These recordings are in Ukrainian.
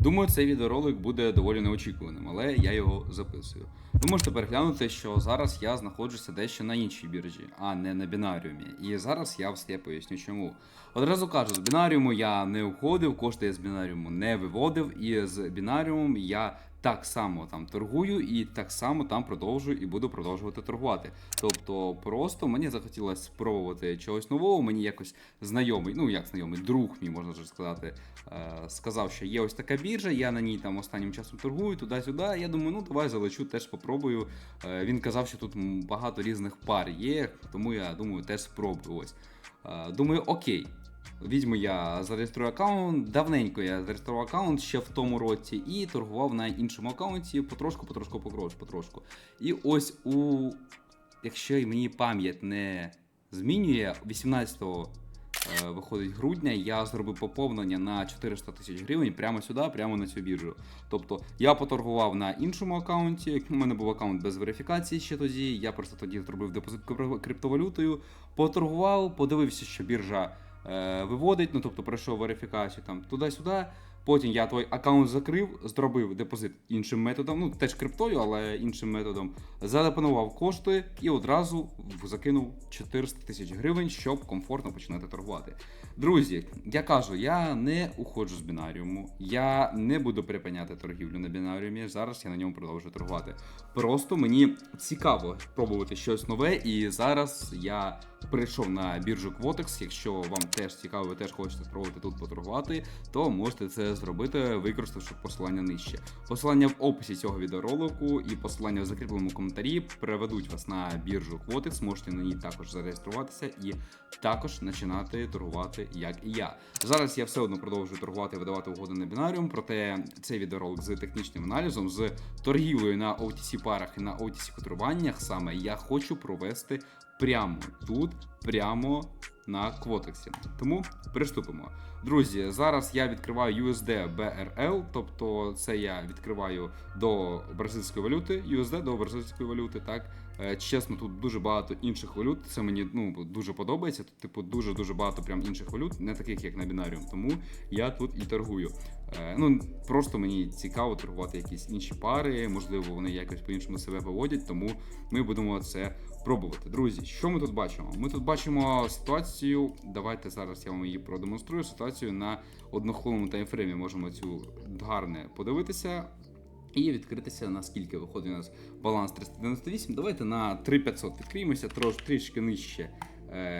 Думаю, цей відеоролик буде доволі неочікуваним, але я його записую. Ви можете переглянути, що зараз я знаходжуся дещо на іншій біржі, а не на бінаріумі. І зараз я все поясню чому. Одразу кажу, з бінаріуму я не уходив, кошти я з бінаріуму не виводив, і з бінаріумом я так само там торгую і так само там продовжую і буду продовжувати торгувати. Тобто, просто мені захотілося спробувати чогось нового. Мені якось знайомий, ну як знайомий, друг мій можна вже сказати, е, сказав, що є ось така біржа, я на ній там останнім часом торгую туди-сюди. Я думаю, ну давай залечу, теж попробую. Е, він казав, що тут багато різних пар є, тому я думаю, теж спробую. Ось. Е, думаю, окей. Візьму я зареєструю аккаунт. Давненько я зареєстрував аккаунт ще в тому році і торгував на іншому аккаунті потрошку, потрошку, потрошку, потрошку. І ось у, якщо й мені пам'ять не змінює, 18-го е, виходить грудня, я зробив поповнення на 400 тисяч гривень прямо сюди, прямо на цю біржу. Тобто я поторгував на іншому аккаунті. У мене був аккаунт без верифікації ще тоді. Я просто тоді зробив депозит крип- криптовалютою, поторгував, подивився, що біржа виводить, ну тобто пройшов верифікацію там туди-сюди. Потім я твій аккаунт закрив, зробив депозит іншим методом, ну теж криптою, але іншим методом. Задепонував кошти і одразу закинув 400 тисяч гривень, щоб комфортно починати торгувати. Друзі, я кажу, я не уходжу з бінаріуму, я не буду припиняти торгівлю на бінаріумі. Зараз я на ньому продовжую торгувати. Просто мені цікаво пробувати щось нове, і зараз я прийшов на біржу Quotex. Якщо вам теж цікаво, ви теж хочете спробувати тут поторгувати, то можете це зробити, використавши посилання нижче. Посилання в описі цього відеоролику і посилання в закріпленому коментарі приведуть вас на біржу Quotex, можете на ній також зареєструватися і також починати торгувати, як і я. Зараз я все одно продовжую торгувати і видавати угоди на бінаріум, проте цей відеоролик з технічним аналізом, з торгівлею на OTC парах і на OTC котируваннях саме я хочу провести прямо тут, прямо на квотексі. Тому приступимо. Друзі, зараз я відкриваю USD BRL, тобто це я відкриваю до бразильської валюти, USD до бразильської валюти, так. Е, Чесно, тут дуже багато інших валют. Це мені ну дуже подобається. Тут, типу, дуже дуже багато прям інших валют, не таких як на бінаріум. Тому я тут і торгую. Е, Ну просто мені цікаво торгувати якісь інші пари. Можливо, вони якось по-іншому себе поводять. Тому ми будемо це пробувати. Друзі, що ми тут бачимо? Ми тут бачимо ситуацію. Давайте зараз я вам її продемонструю. Ситуацію на однохвилинному таймфреймі можемо цю гарне подивитися. І відкритися, наскільки виходить у нас баланс 398. Давайте на 3500 відкриємося, трош, трішки нижче,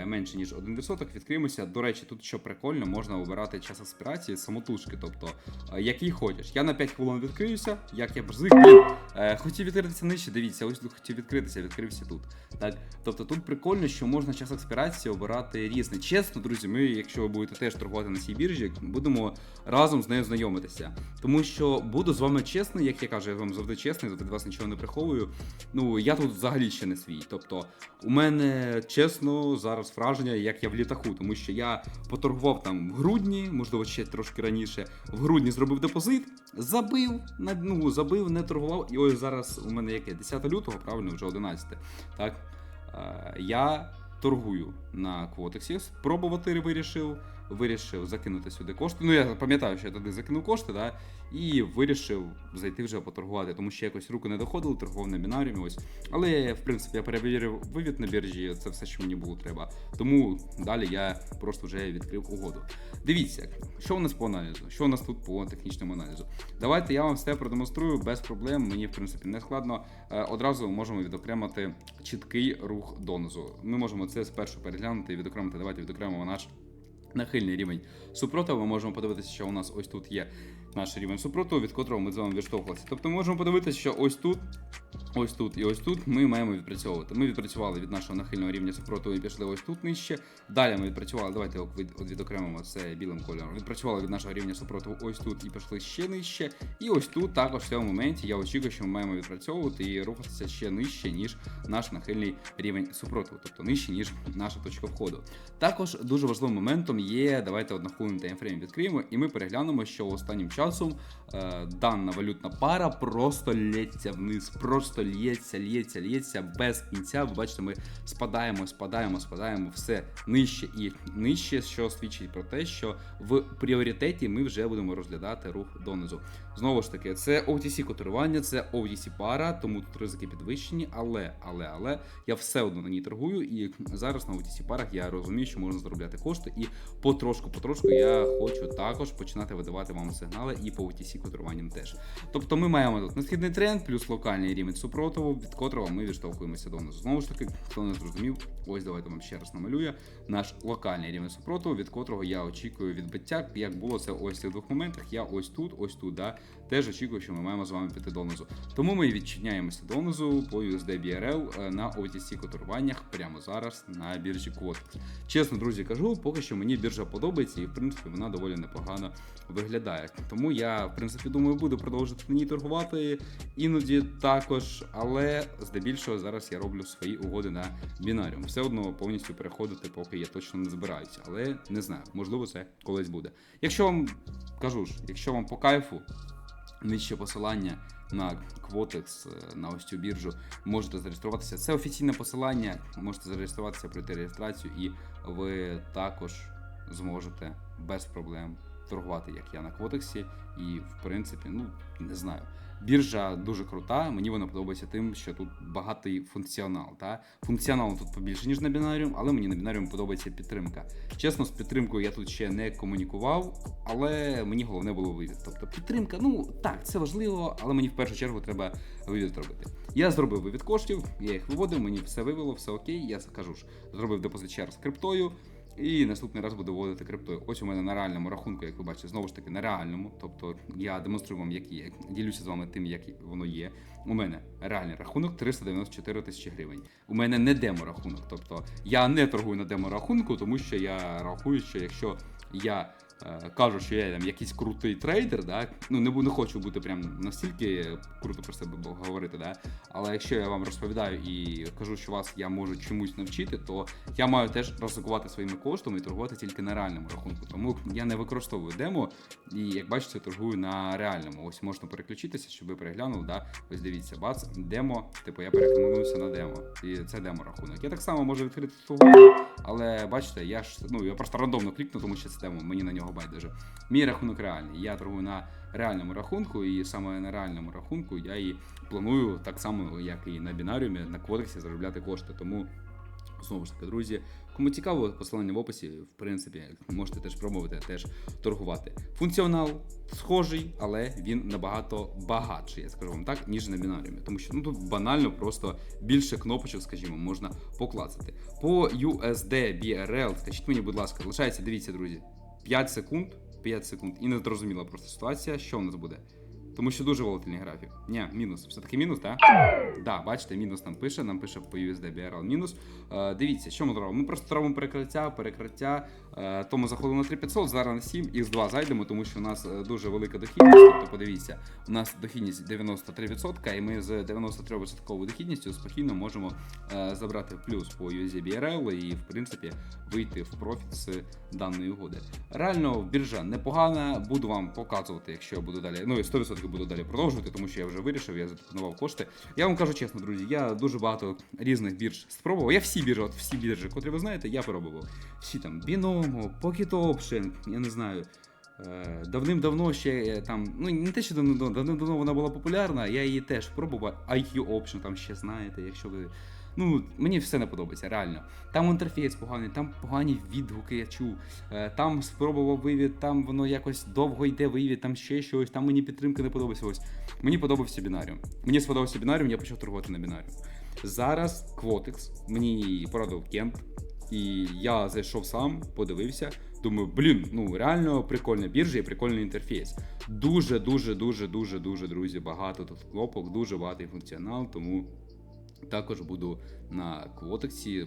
менше ніж 1%. Відкриємося. До речі, тут що прикольно, можна обирати час аспірації самотужки, тобто е, який хочеш. Я на 5 хвилин відкриюся, як я брзик. Блін, е, хотів відкритися нижче, дивіться, ось тут хотів відкритися, відкрився тут. Так, тобто тут прикольно, що можна час експірації обирати різне. Чесно, друзі, ми, якщо ви будете теж торгувати на цій біржі, будемо разом з нею знайомитися. Тому що буду з вами чесний, як я кажу, я вам завжди чесний, завжди вас нічого не приховую. Ну я тут взагалі ще не свій. Тобто, у мене чесно зараз враження, як я в літаку, тому що я поторгував там в грудні, можливо, ще трошки раніше. В грудні зробив депозит, забив, на- ну, забив, не торгував. І ось зараз у мене яке 10 лютого, правильно, вже 11. Так. Е, я торгую на квотексі, Пробувати вирішив. Вирішив закинути сюди кошти. Ну, я пам'ятаю, що я туди закинув кошти, да, і вирішив зайти вже поторгувати, тому що якось руки не доходили, торгував на бінаріумі. Ось. Але в принципі я перевірив вивід на біржі, це все, що мені було треба. Тому далі я просто вже відкрив угоду. Дивіться, що у нас по аналізу, що у нас тут по технічному аналізу. Давайте я вам все продемонструю без проблем. Мені в принципі не складно. Е, Одразу можемо відокремити чіткий рух донизу. Ми можемо це спершу переглянути і відокремити. Давайте відокремимо наш нахильний рівень супротиву. Ми можемо подивитися, що у нас ось тут є наш рівень супротиву, від котрого ми з вами відштовхувалися. Тобто ми можемо подивитися, що ось тут, ось тут і ось тут ми маємо відпрацьовувати. Ми відпрацювали від нашого нахильного рівня супротиву і пішли ось тут нижче. Далі ми відпрацювали. Давайте відокремимо це білим кольором. Відпрацювали від нашого рівня супротиву ось тут і пішли ще нижче. І ось тут також в цьому моменті я очікую, що ми маємо відпрацьовувати і рухатися ще нижче, ніж наш нахильний рівень супротиву, тобто нижче, ніж наша точка входу. Також дуже важливим моментом є, давайте однохвилинний таймфрейм відкриємо, і ми переглянемо, що останнім часом е, дана валютна пара просто лється вниз, просто лється, лється, лється без кінця. Ви бачите, ми спадаємо, спадаємо, спадаємо все нижче і нижче, що свідчить про те, що в пріоритеті ми вже будемо розглядати рух донизу. Знову ж таки, це OTC котирування, це OTC пара, тому тут ризики підвищені, але, але, але я все одно на ній торгую, і зараз на OTC парах я розумію, що можна заробляти кошти, і потрошку, потрошку я хочу також починати видавати вам сигнали і по OTC котируванням теж. Тобто ми маємо тут несхідний тренд, плюс локальний рівень супротиву, від котрого ми відштовхуємося донизу. Знову ж таки, хто не зрозумів, ось давайте вам ще раз намалюю наш локальний рівень супротиву, від котрого я очікую відбиття. Як було це ось цих двох моментах, я ось тут, ось тут, да, теж очікую, що ми маємо з вами піти донизу. Тому ми відчиняємося донизу по USD BRL е, на OTC котируваннях прямо зараз на біржі Quotex. Чесно, друзі, кажу, поки що мені біржа подобається і в принципі вона доволі непогано виглядає. Тому я, в принципі, думаю, буду продовжувати на ній торгувати іноді також, але здебільшого зараз я роблю свої угоди на бінаріум. Все одно повністю переходити, поки я точно не збираюся, але не знаю, можливо, це колись буде. Якщо вам кажу ж, якщо вам по кайфу, нижче посилання на е, на ось цю біржу, можете зареєструватися. Це офіційне посилання, можете зареєструватися, пройти реєстрацію, і ви також зможете без проблем торгувати, як я на Квотексі. І, в принципі, ну не знаю. Біржа дуже крута, мені вона подобається тим, що тут багатий функціонал. Та? Функціоналу тут побільше, ніж на бінаріум, але мені на бінаріум подобається підтримка. Чесно, з підтримкою я тут ще не комунікував, але мені головне було вивід. Тобто підтримка, ну так, це важливо, але мені в першу чергу треба вивід робити. Я зробив вивід коштів, я їх виводив, мені все вивело, все окей. Я кажу ж, зробив депозит ще раз криптою. І наступний раз буду вводити криптою. Ось у мене на реальному рахунку, як ви бачите, знову ж таки на реальному. Тобто я демонструю вам, як є. Ділюся з вами тим, як воно є. У мене реальний рахунок 394 тисячі гривень. У мене не демо-рахунок. Тобто я не торгую на демо-рахунку, тому що я рахую, що якщо я кажу, що я там якийсь крутий трейдер, да, ну не, не хочу бути прям настільки круто про себе говорити, да, але якщо я вам розповідаю і кажу, що вас я можу чомусь навчити, то я маю теж ризикувати своїми коштами і торгувати тільки на реальному рахунку. Тому я не використовую демо, і як бачите, торгую на реальному. Ось можна переключитися, щоб ви переглянули. Да? Ось дивіться, бац, демо. Типу я перекликнувся на демо. І це демо рахунок. Я так само можу відкрити але бачите, я ж ну я просто рандомно клікну, тому що це демо, мені на нього байдуже. Мій рахунок реальний. Я торгую на реальному рахунку, і саме на реальному рахунку я і планую так само, як і на бінаріумі, на кодексі заробляти кошти. Тому знову ж таки, друзі, кому цікаво, посилання в описі, в принципі, можете теж пробувати теж торгувати. Функціонал схожий, але він набагато багатший, я скажу вам так, ніж на бінаріумі. Тому що ну тут банально просто більше кнопочок, скажімо, можна поклацати. По USD BRL, скажіть мені, будь ласка, лишається, дивіться, друзі, 5 секунд, 5 секунд, і не зрозуміла просто ситуація, що в нас буде тому що дуже волатильні графік. Ні, мінус. Все-таки мінус, так? Да? бачите, мінус нам пише, нам пише по USD BRL мінус. Е, дивіться, що ми робимо? Ми просто робимо перекриття, перекриття. Е, тому заходимо на 3500, зараз на 7 і з 2 зайдемо, тому що у нас е, дуже велика дохідність. Тобто, подивіться, у нас дохідність 93%, і ми з 93% дохідністю спокійно можемо е, забрати плюс по USD BRL і, в принципі, вийти в профіт з даної угоди. Реально, біржа непогана, буду вам показувати, якщо я буду далі. Ну, і 100% буду далі продовжувати, тому що я вже вирішив, я запропонував кошти. Я вам кажу чесно, друзі, я дуже багато різних бірж спробував. Я всі біржі, от всі біржі, котрі ви знаєте, я пробував. Всі там Binomo, Pocket Option, я не знаю. Е, давним-давно ще е, там, ну не те, що давним-давно, давним-давно вона була популярна, я її теж пробував. IQ Option там ще знаєте, якщо ви Ну, мені все не подобається, реально. Там інтерфейс поганий, там погані відгуки я чув. Е, Там спробував вивід, там воно якось довго йде вивід, там ще щось, там мені підтримка не подобається. Ось. Мені подобався бінаріум. Мені сподобався бінаріум, я почав торгувати на бінаріум. Зараз Quotex, мені порадив Кент, і я зайшов сам, подивився. Думаю, блін, ну реально прикольна біржа і прикольний інтерфейс. Дуже, дуже, дуже, дуже, дуже, друзі, багато тут кнопок, дуже багатий функціонал, тому також буду на квотексі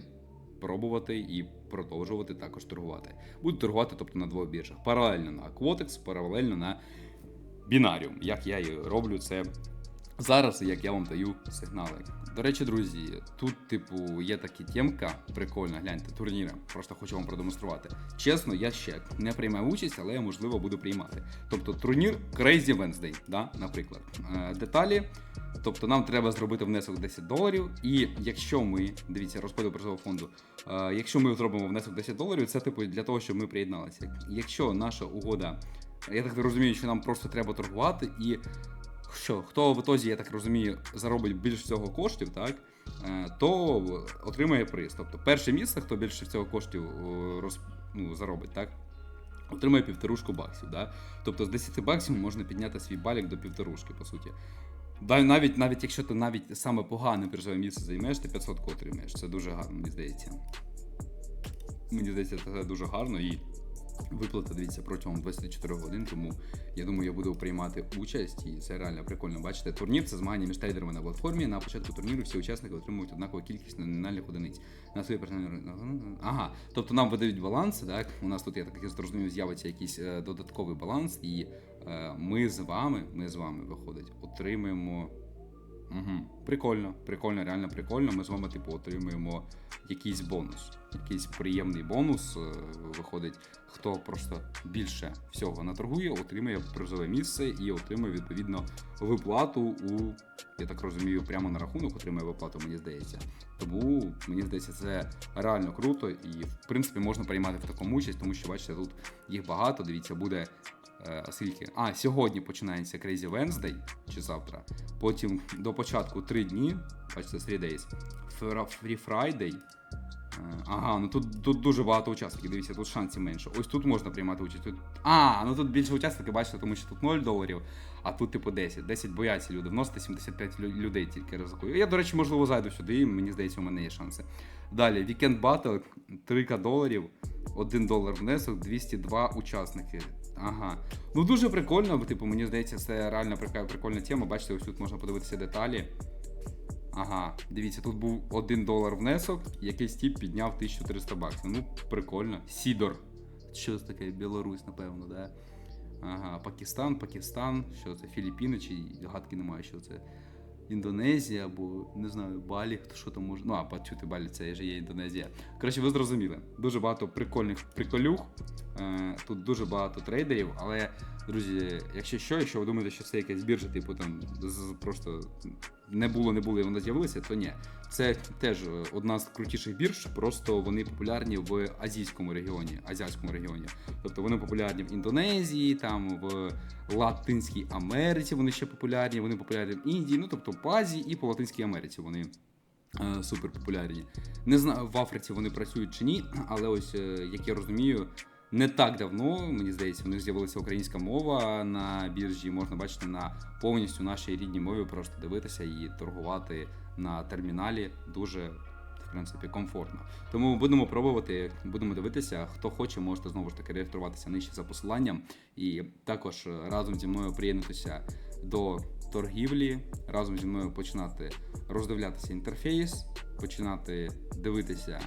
пробувати і продовжувати також торгувати. Буду торгувати, тобто на двох біржах. Паралельно на квотекс, паралельно на бінаріум, як я і роблю це зараз, як я вам даю сигнали. До речі, друзі, тут, типу, є така темка, прикольна, гляньте, турніри. Просто хочу вам продемонструвати. Чесно, я ще не приймаю участь, але я можливо буду приймати. Тобто турнір Crazy Wednesday, да, наприклад. Е, деталі Тобто нам треба зробити внесок 10 доларів. І якщо ми, дивіться, розподіл призового фонду, е, якщо ми зробимо внесок 10 доларів, це типу для того, щоб ми приєдналися. Якщо наша угода, я так розумію, що нам просто треба торгувати, і що хто в ітозі, я так розумію, заробить більше всього коштів, так? е, То отримає приз. Тобто перше місце, хто більше всього коштів роз, ну, заробить, так? Отримає півторушку баксів. Да? Тобто з 10 баксів можна підняти свій балік до півторушки, по суті. Навіть, навіть якщо ти навіть саме погане призове місце займеш, ти 500 отримаєш. Це дуже гарно, мені здається. Мені здається, це дуже гарно і виплата, дивіться, протягом 24 годин, тому я думаю, я буду приймати участь, і це реально прикольно. Бачите, турнір це змагання між трейдерами на платформі. На початку турніру всі учасники отримують однакову кількість номінальних одиниць. На свої персональні... Ага, тобто нам видають баланси, так? У нас тут, я так зрозумів, з'явиться якийсь е, додатковий баланс, і е, ми з вами, ми з вами виходить, отримаємо. Угу. Прикольно, прикольно, реально прикольно. Ми з вами, типу, отримуємо якийсь бонус. Якийсь приємний бонус. е, Виходить, хто просто більше всього наторгує, отримує призове місце і отримує відповідно виплату у, я так розумію, прямо на рахунок отримує виплату, мені здається. Тому мені здається, це реально круто, і в принципі можна приймати в такому участь, тому що бачите, тут їх багато. Дивіться, буде е, скільки. А, сьогодні починається Crazy Wednesday чи завтра. Потім до початку 3 дні, бачите, 3 days. Free Friday. Е, Ага, ну тут, тут дуже багато учасників. Дивіться, тут шансів менше. Ось тут можна приймати участь. Тут... А, ну тут більше учасників, бачите, тому що тут 0 доларів, а тут, типу, 10. 10 бояться люди. Вносити 75 людей тільки ризикую. Я, до речі, можливо, зайду сюди, і мені здається, у мене є шанси. Далі, Weekend Battle, 3 доларів, 1 долар внесок, 202 учасники. Ага. Ну дуже прикольно, типу, мені здається, це реально прикольна тема. Бачите, ось тут можна подивитися деталі. Ага, дивіться, тут був 1 долар внесок, якийсь тип підняв 1300 баксів. Ну, прикольно. Сідор. Що це таке? Білорусь, напевно, да? Ага, Пакистан, Пакистан, що це? Філіппіни, чи гадки немає, що це. Індонезія або не знаю, Балі, хто що там може. Ну, а почути Балі, це вже є Індонезія. Коротше, ви зрозуміли. Дуже багато прикольних приколюх. Е, тут дуже багато трейдерів, але, друзі, якщо що, якщо ви думаєте, що це якась біржа, типу там просто не було, не було, і вона з'явилася, то ні. Це теж одна з крутіших бірж, просто вони популярні в азійському регіоні, азіатському регіоні. Тобто вони популярні в Індонезії, там в Латинській Америці вони ще популярні, вони популярні в Індії, ну тобто по Азії і по Латинській Америці вони е, супер популярні. Не знаю, в Африці вони працюють чи ні, але ось е, як я розумію. Не так давно, мені здається, в них з'явилася українська мова на біржі. Можна бачити на повністю нашій рідній мові, просто дивитися і торгувати на терміналі дуже в принципі комфортно. Тому будемо пробувати, будемо дивитися. Хто хоче, можете знову ж таки реєструватися нижче за посиланням, і також разом зі мною приєднатися до торгівлі, разом зі мною починати роздивлятися інтерфейс, починати дивитися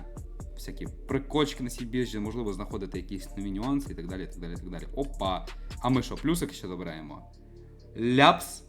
всякі прикочки на цій біржі, можливо, знаходити якісь нові нюанси і так далі. так далі, так далі. Опа! А ми що, плюсик ще добираємо? Ляпс.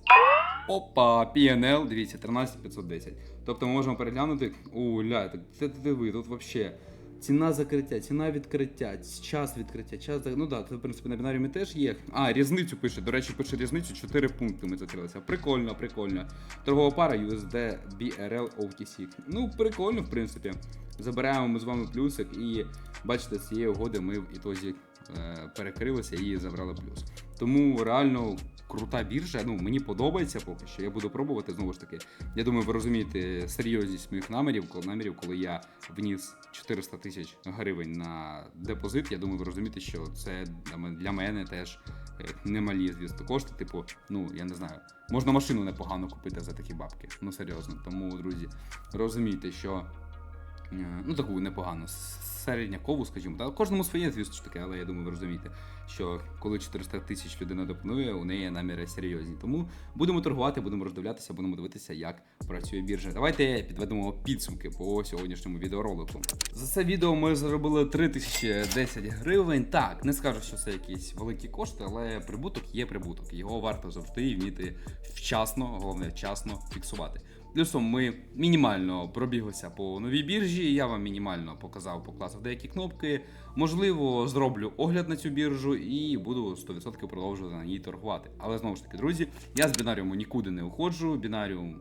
Опа, PNL, дивіться, 13510. Тобто ми можемо переглянути. Уля, ти диви, тут вообще. Ціна закриття, ціна відкриття, час відкриття, час. Ну так, це в принципі на бінаріумі теж є. А, різницю пише. До речі, пише різницю 4 пункти ми закрилися. Прикольно, прикольно. Торгова пара USD BRL OTC. Ну, прикольно, в принципі. Забираємо ми з вами плюсик, і бачите, з цієї угоди ми в ітозі е, перекрилися і забрали плюс. Тому реально крута біржа. Ну мені подобається поки що. Я буду пробувати знову ж таки. Я думаю, ви розумієте серйозність моїх намірів, коли намірів, коли я вніс 400 тисяч гривень на депозит. Я думаю, ви розумієте, що це для мене теж е, немалі, звісно, кошти. Типу, ну я не знаю, можна машину непогано купити за такі бабки. Ну серйозно. Тому, друзі, розумійте, що. Е, Ну, таку непогану середнякову, скажімо, так. Кожному своє, звісно ж таки, але я думаю, ви розумієте, що коли 400 тисяч людина допонує, у неї наміри серйозні. Тому будемо торгувати, будемо роздивлятися, будемо дивитися, як працює біржа. Давайте підведемо підсумки по сьогоднішньому відеоролику. За це відео ми заробили 3010 гривень. Так, не скажу, що це якісь великі кошти, але прибуток є прибуток. Його варто завжди вміти вчасно, головне вчасно фіксувати. Плюсом ми мінімально пробіглися по новій біржі. Я вам мінімально показав, покласив деякі кнопки. Можливо, зроблю огляд на цю біржу і буду 100% продовжувати на ній торгувати. Але знову ж таки, друзі, я з бінаріуму нікуди не уходжу. Бінаріум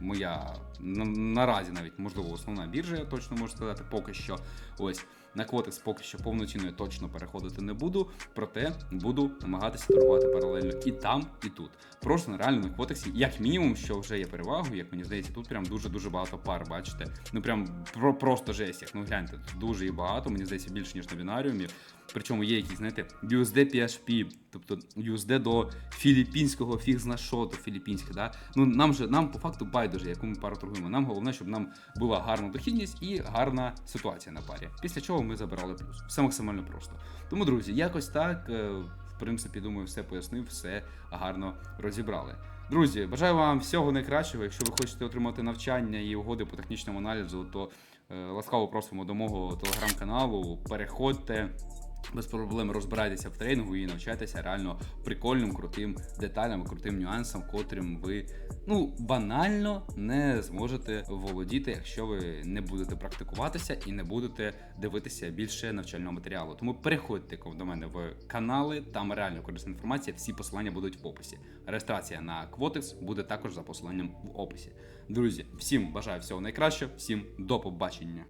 моя на, наразі навіть можливо основна біржа, я точно можу сказати, поки що. Ось на Quotex поки що повноцінно я точно переходити не буду, проте буду намагатися торгувати паралельно і там, і тут. Просто на реально на Quotex, як мінімум, що вже є перевагою, як мені здається, тут прям дуже дуже багато пар, бачите. Ну прям про, просто жесть, як ну гляньте, тут дуже і багато, мені здається, більше ніж на бінаріумі. Причому є якісь, знаєте, USD PHP, тобто USD до філіппінського фіг зна що, до філіппінське, да? Ну нам же нам по факту байдуже, яку ми пару торгуємо. Нам головне, щоб нам була гарна дохідність і гарна ситуація на парі. Після чого ми забирали плюс. Все максимально просто. Тому, друзі, якось так. е, В принципі, думаю, все пояснив, все гарно розібрали. Друзі, бажаю вам всього найкращого. Якщо ви хочете отримати навчання і угоди по технічному аналізу, то е, ласкаво просимо до мого телеграм-каналу. Переходьте. Без проблем розбирайтеся в тренінгу і навчайтеся реально прикольним, крутим деталям, крутим нюансам, котрим ви ну банально не зможете володіти, якщо ви не будете практикуватися і не будете дивитися більше навчального матеріалу. Тому переходьте до мене в канали, там реально корисна інформація. Всі посилання будуть в описі. Реєстрація на Quotex буде також за посиланням в описі. Друзі, всім бажаю всього найкращого, всім до побачення.